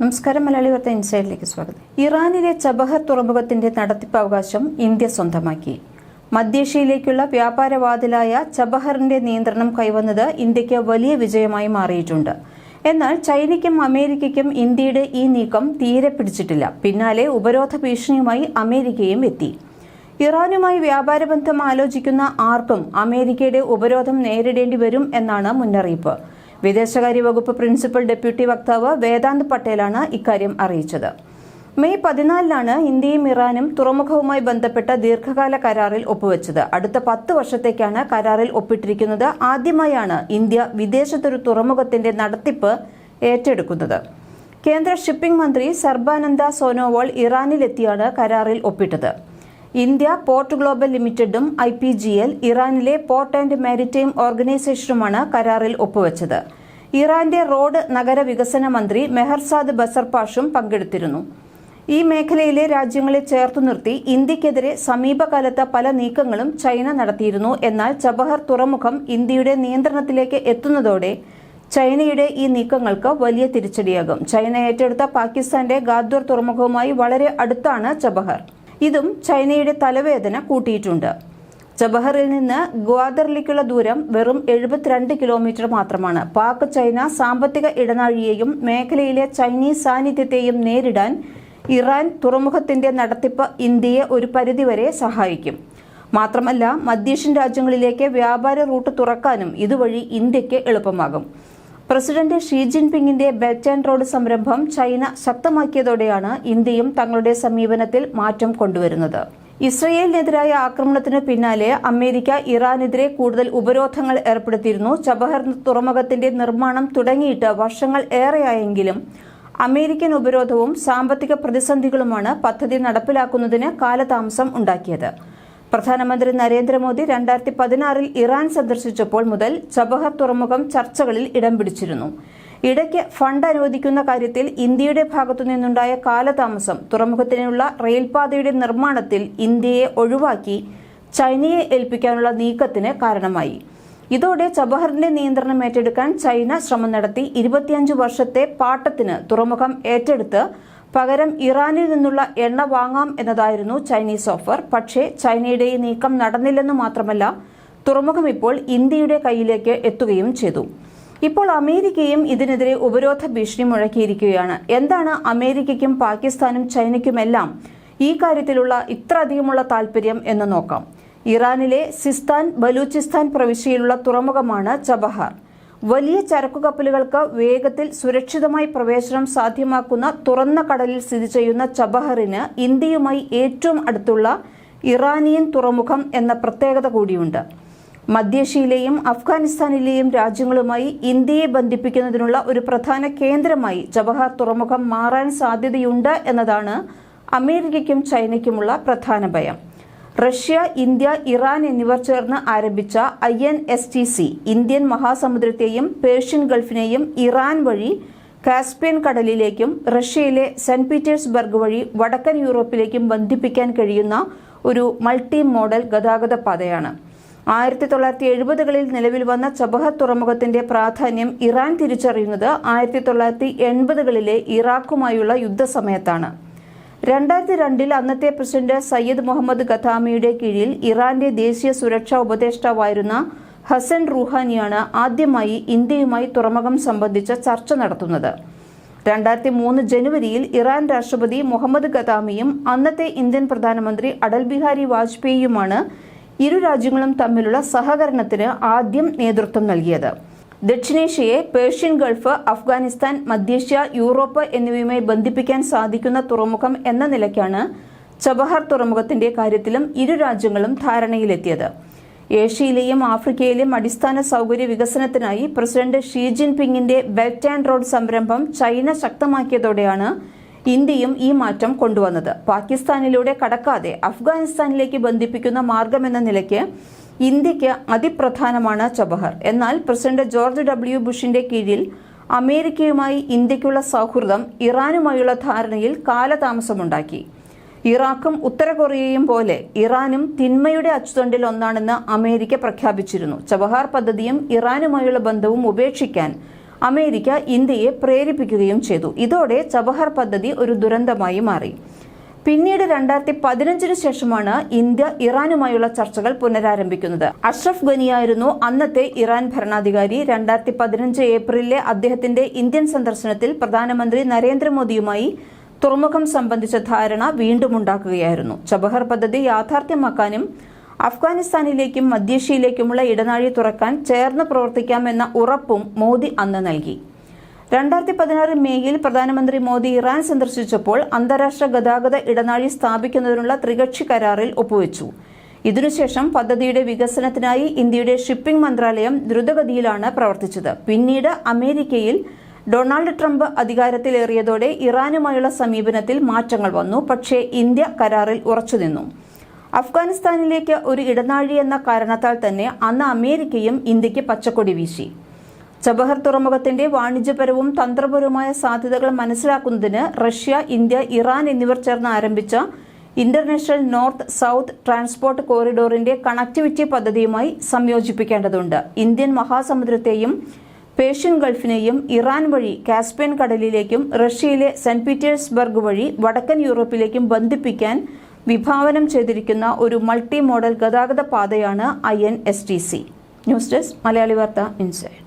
നമസ്കാരം മലയാളി വാർത്ത ഇൻസൈഡിലേക്ക് സ്വാഗതം. ഇറാനിലെ ചബഹർ തുറമുഖത്തിന്റെ നടത്തിപ്പ് അവകാശം ഇന്ത്യ സ്വന്തമാക്കി. മധ്യേഷ്യയിലേക്കുള്ള വ്യാപാരവാതിലായ ചബഹറിന്റെ നിയന്ത്രണം കൈവന്നത് ഇന്ത്യയ്ക്ക് വലിയ വിജയമായി മാറിയിട്ടുണ്ട്. എന്നാൽ ചൈനയ്ക്കും അമേരിക്കയ്ക്കും ഇന്ത്യയുടെ ഈ നീക്കം തീരെ പിടിച്ചിട്ടില്ല. പിന്നാലെ ഉപരോധ ഭീഷണിയുമായി അമേരിക്കയും എത്തി. ഇറാനുമായി വ്യാപാര ബന്ധം ആലോചിക്കുന്ന ആർക്കും അമേരിക്കയുടെ ഉപരോധം നേരിടേണ്ടി വരും എന്നാണ് മുന്നറിയിപ്പ്. വിദേശകാര്യ വകുപ്പ് പ്രിൻസിപ്പൽ ഡെപ്യൂട്ടി വക്താവ് വേദാന്ത് പട്ടേലാണ് ഇക്കാര്യം അറിയിച്ചത്. മെയ് പതിനാലിനാണ് ഇന്ത്യയും ഇറാനും തുറമുഖവുമായി ബന്ധപ്പെട്ട ദീർഘകാല കരാറിൽ ഒപ്പുവെച്ചത്. അടുത്ത പത്ത് വർഷത്തേക്കാണ് കരാറിൽ ഒപ്പിട്ടിരിക്കുന്നത്. ആദ്യമായാണ് ഇന്ത്യ വിദേശത്തൊരു തുറമുഖത്തിന്റെ നടത്തിപ്പ് ഏറ്റെടുക്കുന്നത്. കേന്ദ്ര ഷിപ്പിംഗ് മന്ത്രി സർബാനന്ദ സോനോവാൾ ഇറാനിലെത്തിയാണ് കരാറിൽ ഒപ്പിട്ടത്. ഇന്ത്യ പോർട്ട് ഗ്ലോബൽ ലിമിറ്റഡും ഐ പി ജി എൽ ഇറാനിലെ പോർട്ട് ആൻഡ് മാരിടൈം ഓർഗനൈസേഷനുമാണ് കരാറിൽ ഒപ്പുവെച്ചത്. ഇറാന്റെ റോഡ് നഗര വികസന മന്ത്രി മെഹർസാദ് ബസർപാഷും പങ്കെടുത്തിരുന്നു. ഈ മേഖലയിലെ രാജ്യങ്ങളെ ചേർത്തു നിർത്തി ഇന്ത്യക്കെതിരെ സമീപകാലത്ത് പല നീക്കങ്ങളും ചൈന നടത്തിയിരുന്നു. എന്നാൽ ചബഹർ തുറമുഖം ഇന്ത്യയുടെ നിയന്ത്രണത്തിലേക്ക് എത്തുന്നതോടെ ചൈനയുടെ ഈ നീക്കങ്ങൾക്ക് വലിയ തിരിച്ചടിയാകും. ചൈന ഏറ്റെടുത്ത പാകിസ്ഥാന്റെ ഗാദ്വർ തുറമുഖവുമായി വളരെ അടുത്താണ് ചബഹർ ഇതും ചൈനയുടെ തലവേദന കൂട്ടിയിട്ടുണ്ട്. ചബഹറിൽ നിന്ന് ഗ്വാദറിലേക്കുള്ള ദൂരം വെറും എഴുപത്തിരണ്ട് കിലോമീറ്റർ മാത്രമാണ്. പാക് ചൈന സാമ്പത്തിക ഇടനാഴിയെയും മേഖലയിലെ ചൈനീസ് സാന്നിധ്യത്തെയും നേരിടാൻ ഇറാൻ തുറമുഖത്തിന്റെ നടത്തിപ്പ് ഇന്ത്യയെ ഒരു പരിധിവരെ സഹായിക്കും. മാത്രമല്ല മധ്യേഷ്യൻ രാജ്യങ്ങളിലേക്ക് വ്യാപാര റൂട്ട് തുറക്കാനും ഇതുവഴി ഇന്ത്യയ്ക്ക് എളുപ്പമാകും. പ്രസിഡന്റ് ഷീ ജിൻപിങ്ങിന്റെ ബെൽറ്റ് ആൻഡ് റോഡ് സംരംഭം ചൈന ശക്തമാക്കിയതോടെയാണ് ഇന്ത്യയും തങ്ങളുടെ സമീപനത്തിൽ മാറ്റം കൊണ്ടുവരുന്നത്. ഇസ്രയേലിനെതിരായ ആക്രമണത്തിന് പിന്നാലെ അമേരിക്ക ഇറാനെതിരെ കൂടുതൽ ഉപരോധങ്ങൾ ഏർപ്പെടുത്തിയിരുന്നു. ചബഹർ തുറമുഖത്തിന്റെ നിർമ്മാണം തുടങ്ങിയിട്ട് വർഷങ്ങൾ ഏറെയായെങ്കിലും അമേരിക്കൻ ഉപരോധവും സാമ്പത്തിക പ്രതിസന്ധികളുമാണ് പദ്ധതി നടപ്പിലാക്കുന്നതിന് കാലതാമസം ഉണ്ടാക്കിയത്. പ്രധാനമന്ത്രി നരേന്ദ്രമോദി രണ്ടായിരത്തി പതിനാറിൽ ഇറാൻ സന്ദർശിച്ചപ്പോൾ മുതൽ ചബഹർ തുറമുഖം ചർച്ചകളിൽ ഇടം പിടിച്ചിരുന്നു. ഇടയ്ക്ക് ഫണ്ട് അനുവദിക്കുന്ന കാര്യത്തിൽ ഇന്ത്യയുടെ ഭാഗത്തു നിന്നുണ്ടായ കാലതാമസം തുറമുഖത്തിനുള്ള റെയിൽപാതയുടെ നിർമ്മാണത്തിൽ ഇന്ത്യയെ ഒഴിവാക്കി ചൈനയെ ഏൽപ്പിക്കാനുള്ള നീക്കത്തിന് കാരണമായി. ഇതോടെ ചബഹറിന്റെ നിയന്ത്രണം ഏറ്റെടുക്കാൻ ചൈന ശ്രമം നടത്തി ഇരുപത്തിയഞ്ച് വർഷത്തെ പാട്ടത്തിന് തുറമുഖം ഏറ്റെടുത്ത് പകരം ഇറാനിൽ നിന്നുള്ള എണ്ണ വാങ്ങാം എന്നതായിരുന്നു ചൈനീസ് ഓഫർ. പക്ഷേ ചൈനയുടെ ഈ നീക്കം നടന്നില്ലെന്ന് മാത്രമല്ല തുറമുഖം ഇപ്പോൾ ഇന്ത്യയുടെ കയ്യിലേക്ക് എത്തുകയും ചെയ്തു. ഇപ്പോൾ അമേരിക്കയും ഇതിനെതിരെ ഉപരോധ ഭീഷണി മുഴക്കിയിരിക്കുകയാണ്. എന്താണ് അമേരിക്കയ്ക്കും പാകിസ്ഥാനും ചൈനയ്ക്കുമെല്ലാം ഈ കാര്യത്തിലുള്ള ഇത്ര അധികമുള്ള താൽപര്യം എന്ന് നോക്കാം. ഇറാനിലെ സിസ്താൻ ബലൂചിസ്ഥാൻ പ്രവിശ്യയിലുള്ള തുറമുഖമാണ് ചബഹാർ. വലിയ ചരക്കു കപ്പലുകൾക്ക് വേഗത്തിൽ സുരക്ഷിതമായി പ്രവേശനം സാധ്യമാക്കുന്ന തുറന്ന കടലിൽ സ്ഥിതി ചെയ്യുന്ന ചബഹറിന് ഇന്ത്യയുമായി ഏറ്റവും അടുത്തുള്ള ഇറാനിയൻ തുറമുഖം എന്ന പ്രത്യേകത കൂടിയുണ്ട്. മധ്യേഷ്യയിലെയും അഫ്ഗാനിസ്ഥാനിലെയും രാജ്യങ്ങളുമായി ഇന്ത്യയെ ബന്ധിപ്പിക്കുന്നതിനുള്ള ഒരു പ്രധാന കേന്ദ്രമായി ജവഹർ തുറമുഖം മാറാൻ സാധ്യതയുണ്ട് എന്നതാണ് അമേരിക്കയ്ക്കും ചൈനയ്ക്കുമുള്ള പ്രധാന ഭയം. റഷ്യ ഇന്ത്യ ഇറാൻ എന്നിവർ ചേർന്ന് ആരംഭിച്ച I N S T C Indian മഹാസമുദ്രത്തെയും Persian ഗൾഫിനെയും ഇറാൻ വഴി കാസ്പിയൻ കടലിലേക്കും റഷ്യയിലെ സെന്റ് പീറ്റേഴ്സ്ബർഗ് വഴി വടക്കൻ യൂറോപ്പിലേക്കും ബന്ധിപ്പിക്കാൻ കഴിയുന്ന ഒരു മൾട്ടി മോഡൽ ഗതാഗത പാതയാണ് ആയിരത്തി തൊള്ളായിരത്തി എഴുപതുകളിൽ നിലവിൽ വന്ന ചബഹർ തുറമുഖത്തിന്റെ പ്രാധാന്യം ഇറാൻ തിരിച്ചറിയുന്നത് ആയിരത്തി തൊള്ളായിരത്തി എൺപതുകളിലെ ഇറാഖുമായുള്ള യുദ്ധസമയത്താണ്. രണ്ടായിരത്തി രണ്ടിൽ അന്നത്തെ പ്രസിഡന്റ് സയ്യിദ് മുഹമ്മദ് ഖത്താമിയുടെ കീഴിൽ ഇറാന്റെ ദേശീയ സുരക്ഷാ ഉപദേഷ്ടാവായിരുന്ന ഹസൻ റുഹാനിയാണ് ആദ്യമായി ഇന്ത്യയുമായി തുറമുഖം സംബന്ധിച്ച ചർച്ച നടത്തുന്നത്. രണ്ടായിരത്തി മൂന്ന് ജനുവരിയിൽ ഇറാൻ രാഷ്ട്രപതി മുഹമ്മദ് ഖതാമിയും അന്നത്തെ ഇന്ത്യൻ പ്രധാനമന്ത്രി അടൽ ബിഹാരി വാജ്പേയിയുമാണ് ഇരു രാജ്യങ്ങളും തമ്മിലുള്ള സഹകരണത്തിന് ആദ്യം നേതൃത്വം നൽകിയത്. ദക്ഷിണേഷ്യയെ പേർഷ്യൻ ഗൾഫ് അഫ്ഗാനിസ്ഥാൻ മധ്യേഷ്യ യൂറോപ്പ് എന്നിവയുമായി ബന്ധിപ്പിക്കാൻ സാധിക്കുന്ന തുറമുഖം എന്ന നിലയ്ക്കാണ് ചബഹാർ തുറമുഖത്തിന്റെ കാര്യത്തിലും ഇരു രാജ്യങ്ങളും ധാരണയിലെത്തിയത്. ഏഷ്യയിലെയും ആഫ്രിക്കയിലെയും അടിസ്ഥാന സൗകര്യ വികസനത്തിനായി പ്രസിഡന്റ് ഷീ ജിൻപിങ്ങിന്റെ ബെൽറ്റ് ആൻഡ് റോഡ് സംരംഭം ചൈന ശക്തമാക്കിയതോടെയാണ് ഇന്ത്യയും ഈ മാറ്റം കൊണ്ടുവന്നത്. പാകിസ്ഥാനിലൂടെ കടക്കാതെ അഫ്ഗാനിസ്ഥാനിലേക്ക് ബന്ധിപ്പിക്കുന്ന മാർഗമെന്ന നിലയ്ക്ക് ഇന്ത്യയ്ക്ക് അതിപ്രധാനമാണ് ചബഹർ. എന്നാൽ പ്രസിഡന്റ് ജോർജ് ഡബ്ല്യു ബുഷിന്റെ കീഴിൽ അമേരിക്കയുമായി ഇന്ത്യക്കുള്ള സൗഹൃദം ഇറാനുമായുള്ള ധാരണയിൽ കാലതാമസമുണ്ടാക്കി. ഇറാഖും ഉത്തര കൊറിയയും പോലെ ഇറാനും തിന്മയുടെ അച്ചുതണ്ടിൽ ഒന്നാണെന്ന് അമേരിക്ക പ്രഖ്യാപിച്ചിരുന്നു. ചബഹാർ പദ്ധതിയും ഇറാനുമായുള്ള ബന്ധവും ഉപേക്ഷിക്കാൻ അമേരിക്ക ഇന്ത്യയെ പ്രേരിപ്പിക്കുകയും ചെയ്തു. ഇതോടെ ചബഹർ പദ്ധതി ഒരു ദുരന്തമായി മാറി. പിന്നീട് രണ്ടായിരത്തി പതിനഞ്ചിന് ശേഷമാണ് ഇന്ത്യ ഇറാനുമായുള്ള ചർച്ചകൾ പുനരാരംഭിക്കുന്നത്. അഷ്റഫ് ഗനിയായിരുന്നു അന്നത്തെ ഇറാൻ ഭരണാധികാരി. രണ്ടായിരത്തി പതിനഞ്ച് ഏപ്രിലിലെ അദ്ദേഹത്തിന്റെ ഇന്ത്യൻ സന്ദർശനത്തിൽ പ്രധാനമന്ത്രി നരേന്ദ്രമോദിയുമായി തുറമുഖം സംബന്ധിച്ച ധാരണ വീണ്ടും ഉണ്ടാക്കുകയായിരുന്നു. ചബഹർ പദ്ധതി യാഥാർത്ഥ്യമാക്കാനും അഫ്ഗാനിസ്ഥാനിലേക്കും മധ്യേഷ്യയിലേക്കുമുള്ള ഇടനാഴി തുറക്കാൻ ചേർന്ന് പ്രവർത്തിക്കാമെന്ന ഉറപ്പും മോദി അന്ന് നൽകി. രണ്ടായിരത്തി പതിനാറ് മേയിൽ പ്രധാനമന്ത്രി മോദി ഇറാൻ സന്ദർശിച്ചപ്പോൾ അന്താരാഷ്ട്ര ഗതാഗത ഇടനാഴി സ്ഥാപിക്കുന്നതിനുള്ള ത്രികക്ഷി കരാറിൽ ഒപ്പുവെച്ചു. ഇതിനുശേഷം പദ്ധതിയുടെ വികസനത്തിനായി ഇന്ത്യയുടെ ഷിപ്പിംഗ് മന്ത്രാലയം ദ്രുതഗതിയിലാണ് പ്രവർത്തിച്ചത്. പിന്നീട് അമേരിക്കയിൽ ഡൊണാൾഡ് ട്രംപ് അധികാരത്തിലേറിയതോടെ ഇറാനുമായുള്ള സമീപനത്തിൽ മാറ്റങ്ങൾ വന്നു. പക്ഷേ ഇന്ത്യ കരാറിൽ ഉറച്ചുനിന്നു. അഫ്ഗാനിസ്ഥാനിലേക്ക് ഒരു ഇടനാഴി എന്ന കാരണത്താൽ തന്നെ അന്ന് അമേരിക്കയും ഇന്ത്യയ്ക്ക് പച്ചക്കൊടി വീശി. ചബഹർ തുറമുഖത്തിന്റെ വാണിജ്യപരവും തന്ത്രപരവുമായ സാധ്യതകൾ മനസ്സിലാക്കുന്നതിന് റഷ്യ ഇന്ത്യ ഇറാൻ എന്നിവർ ചേർന്ന് ആരംഭിച്ച ഇന്റർനാഷണൽ നോർത്ത് സൗത്ത് ട്രാൻസ്പോർട്ട് കോറിഡോറിന്റെ കണക്ടിവിറ്റി പദ്ധതിയുമായി സംയോജിപ്പിക്കേണ്ടതുണ്ട്. ഇന്ത്യൻ മഹാസമുദ്രത്തെയും പേർഷ്യൻ ഗൾഫിനെയും ഇറാൻ വഴി കാസ്പിയൻ കടലിലേക്കും റഷ്യയിലെ സെന്റ് പീറ്റേഴ്സ്ബർഗ് വഴി വടക്കൻ യൂറോപ്പിലേക്കും ബന്ധിപ്പിക്കാൻ വിഭാവനം ചെയ്തിരിക്കുന്ന ഒരു മൾട്ടി മോഡൽ ഗതാഗത പാതയാണ് I N S T C news desk Malayali വാർത്ത ഇൻസൈഡ്.